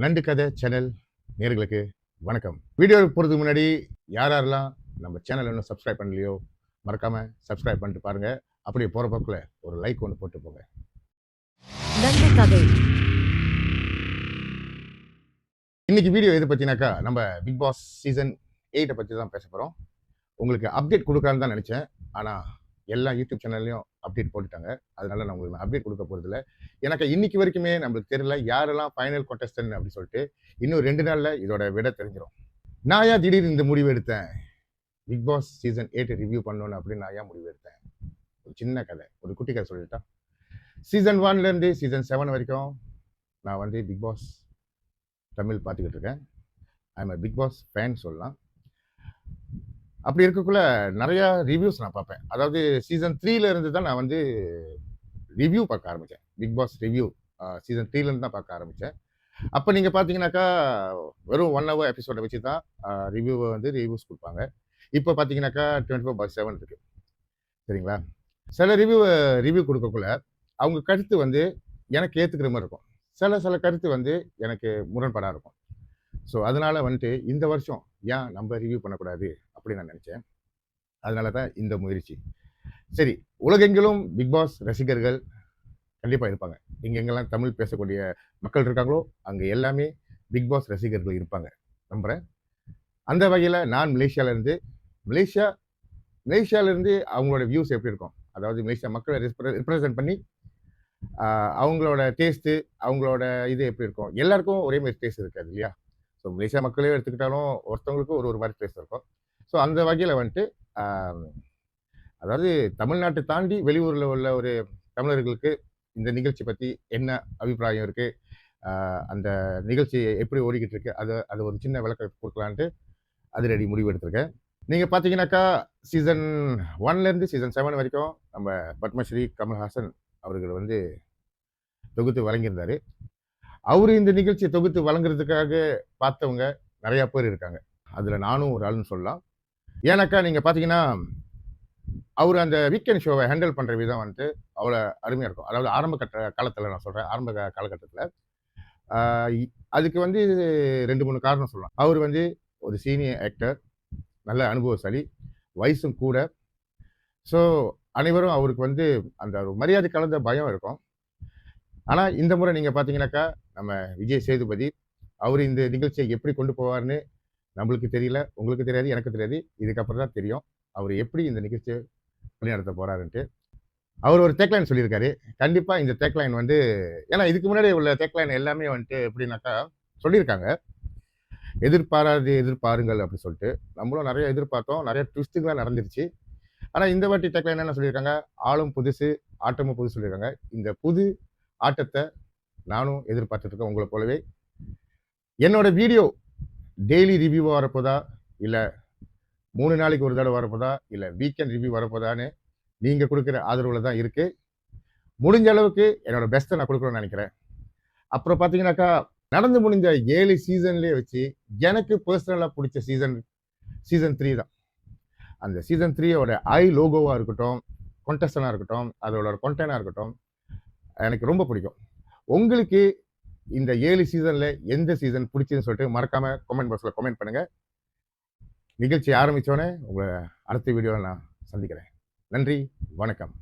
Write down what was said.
நண்டு கதை சேனல் நேர்களுக்கு வணக்கம். வீடியோ போகிறதுக்கு முன்னாடி யார் யாரெல்லாம் நம்ம சேனல் இன்னும் சப்ஸ்கிரைப் பண்ணலையோ மறக்காம சப்ஸ்கிரைப் பண்ணிட்டு பாருங்க. அப்படியே போகிற போக்கில் ஒரு லைக் ஒன்று போட்டு போங்க. நண்டு கதை இன்னைக்கு வீடியோ எது பற்றினாக்கா நம்ம பிக் பாஸ் சீசன் எயிட்டை பற்றி தான் பேச போகிறோம் உங்களுக்கு அப்டேட் கொடுக்கலான்னு தான் நினச்சேன். ஆனால் எல்லா யூடியூப் சேனல்லையும் அப்டேட் போட்டுட்டாங்க. அதனால நான் உங்களுக்கு அப்டேட் கொடுக்க போகிறதில்ல எனக்கு இன்னைக்கு வரைக்குமே நம்மளுக்கு தெரியல யாரெல்லாம் ஃபைனல் கொண்டஸ்டன் அப்படின்னு சொல்லிட்டு இன்னும் ரெண்டு நாளில் இதோட விட தெரிஞ்சிடும் நான் ஏன் திடீர்னு இந்த முடிவு எடுத்தேன்? Bigg Boss season eight review பண்ணணும் அப்படின்னு நான் ஏன் முடிவு எடுத்தேன்? ஒரு சின்ன கதை. ஒரு குட்டி கதை சொல்லிட்டா. சீசன் ஒன்லேருந்து சீசன் செவன் வரைக்கும் நான் வந்து பிக் பாஸ் தமிழ் பார்த்துக்கிட்டு இருக்கேன். I am Bigg Boss fan சொல்லலாம். அப்படி இருக்கக்குள்ள நிறையா ரிவ்யூஸ் நான் பார்ப்பேன். அதாவது சீசன் த்ரீல இருந்து தான் நான் வந்து ரிவ்யூ பார்க்க ஆரம்பித்தேன் பிக் பாஸ் ரிவ்யூ சீசன் த்ரீலேருந்து தான் பார்க்க ஆரம்பித்தேன் அப்போ நீங்கள் பார்த்தீங்கன்னாக்கா வெறும் ஒன் ஹவர் எபிசோடை வச்சு தான் ரிவ்யூவை வந்து ரிவ்யூஸ் கொடுப்பாங்க. இப்போ பார்த்தீங்கன்னாக்கா டுவெண்ட்டி ஃபோர் பை செவன் இருக்கு. சரிங்களா? சில ரிவ்யூ ரிவ்யூ கொடுக்கக்குள்ள அவங்க கருத்து வந்து எனக்கு ஏற்றுக்கிற மாதிரி இருக்கும். சில சில கருத்து வந்து எனக்கு முரண்பாடாக இருக்கும். ஸோ அதனால வந்துட்டு இந்த வருஷம் ஏன் நம்ம ரிவ்யூ பண்ணக்கூடாது? அப்படின்னு நான் நினச்சேன். அதனால தான் இந்த முயற்சி. சரி உலகெங்கிலும் பிக் பாஸ் ரசிகர்கள் கண்டிப்பாக இருப்பாங்க. எங்கெங்கெல்லாம் தமிழ் பேசக்கூடிய மக்கள் இருக்காங்களோ அங்கே எல்லாமே பிக் பாஸ் ரசிகர்கள் இருப்பாங்க. நம்புகிறேன் அந்த வகையில் நான் மலேசியாவிலேருந்து மலேசியா மலேசியாவிலேருந்து அவங்களோட வியூஸ் எப்படி இருக்கும்? அதாவது மலேசியா மக்களை ரிப்ரசன்ட் பண்ணி அவங்களோட டேஸ்ட்டு அவங்களோட இது எப்படி இருக்கும்? எல்லாருக்கும் ஒரே மாதிரி டேஸ்ட் இருக்காது இல்லையா? ஸோ மலேசியா மக்களே எடுத்துக்கிட்டாலும் ஒருத்தவங்களுக்கும் ஒரு ஒரு மாதிரி டேஸ்ட் இருக்கும். ஸோ அந்த வகையில் வந்துட்டு அதாவது தமிழ்நாட்டை தாண்டி வெளியூரில் உள்ள ஒரு தமிழர்களுக்கு இந்த நிகழ்ச்சி பற்றி என்ன அபிப்பிராயம் இருக்குது அந்த நிகழ்ச்சி எப்படி ஓடிக்கிட்டு இருக்கு? அது அது ஒரு சின்ன விளக்கம் கொடுக்கலான்ட்டு அதிரடி முடிவு எடுத்திருக்கேன். நீங்கள் பார்த்தீங்கன்னாக்கா சீசன் ஒன்லேருந்து சீசன் செவன் வரைக்கும் நம்ம பத்மஸ்ரீ கமல்ஹாசன் அவர்கள் வந்து தொகுத்து வழங்கியிருந்தாரு. அவர் இந்த நிகழ்ச்சியை தொகுத்து வழங்குறதுக்காக பார்த்தவங்க நிறையா பேர் இருக்காங்க. அதில் நானும் ஒரு ஆளுன்னு சொல்லலாம். ஏன்னாக்கா நீங்கள் பார்த்தீங்கன்னா அவர் அந்த வீக்கெண்ட் ஷோவை ஹேண்டில் பண்ணுற விதம் வந்துட்டு அவ்வளோ அருமையாக இருக்கும். அதாவது ஆரம்ப கட்ட காலத்தில் நான் சொல்கிறேன் ஆரம்ப காலகட்டத்தில். அதுக்கு வந்து ரெண்டு மூணு காரணம் சொல்லலாம். அவர் வந்து ஒரு சீனியர் ஆக்டர் நல்ல அனுபவசாலி வயசும் கூட. ஸோ அனைவரும் அவருக்கு வந்து அந்த ஒரு மரியாதை கலந்த பயம் இருக்கும். ஆனால் இந்த முறை நீங்கள் பார்த்தீங்கன்னாக்கா நம்ம விஜய் சேதுபதி அவர் இந்த நிகழ்ச்சியை எப்படி கொண்டு போவார்னு நம்மளுக்கு தெரியல உங்களுக்கு தெரியாது எனக்கு தெரியாது. இதுக்கப்புறம் தான் தெரியும் அவர் எப்படி இந்த நிகழ்ச்சியை வழிநடத்த போகிறாருன்ட்டு அவர் ஒரு தேக்லைன் சொல்லியிருக்காரு. கண்டிப்பாக இந்த தேக்லைன் வந்து ஏன்னா இதுக்கு முன்னாடி உள்ள தேக்லைன் எல்லாமே வந்துட்டு எப்படின்னாக்கா சொல்லியிருக்காங்க. எதிர்பாராது எதிர்பாருங்கள் அப்படின்னு சொல்லிட்டு. நம்மளும் நிறைய எதிர்பார்த்தோம் நிறைய ட்விஸ்ட்டுகளாக நடந்துருச்சு. ஆனால் இந்த வாட்டி டெக்லைன் என்ன சொல்லியிருக்காங்க? ஆளும் புதுசு ஆட்டமும் புதுசு சொல்லியிருக்காங்க. இந்த புது ஆட்டத்தை நானும் எதிர்பார்த்துட்ருக்கேன் உங்களை போலவே. என்னோட வீடியோ டெய்லி ரிவ்யூ வரப்போதா? இல்லை மூணு நாளைக்கு ஒரு தடவை வரப்போதா? இல்லை வீக்கெண்ட் ரிவ்யூ வரப்போதான்னு நீங்கள் கொடுக்குற ஆதரவில் தான் இருக்குது முடிஞ்ச அளவுக்கு என்னோட பெஸ்ட்டை நான் கொடுக்கணும்னு நினைக்கிறேன். அப்புறம் பார்த்தீங்கன்னாக்கா நடந்து முடிஞ்ச ஏழு சீசன்லேயே வச்சு எனக்கு பர்சனலாக பிடிச்ச சீசன் சீசன் த்ரீ தான். அந்த சீசன் த்ரீயோட ஐ லோகோவாக இருக்கட்டும் கொண்டஸ்டனாக இருக்கட்டும் அதோட கொண்டனாக இருக்கட்டும் எனக்கு ரொம்ப பிடிக்கும். உங்களுக்கு இந்த ஏழு சீசனில் எந்த சீசன் பிடிச்சதுன்னு சொல்லிட்டு மறக்காமல் கமெண்ட் பாக்ஸ்ல கமெண்ட் பண்ணுங்கள் நிகழ்ச்சி ஆரம்பித்தோடனே உங்களை அடுத்த வீடியோவில் நான் சந்திக்கிறேன். நன்றி வணக்கம்.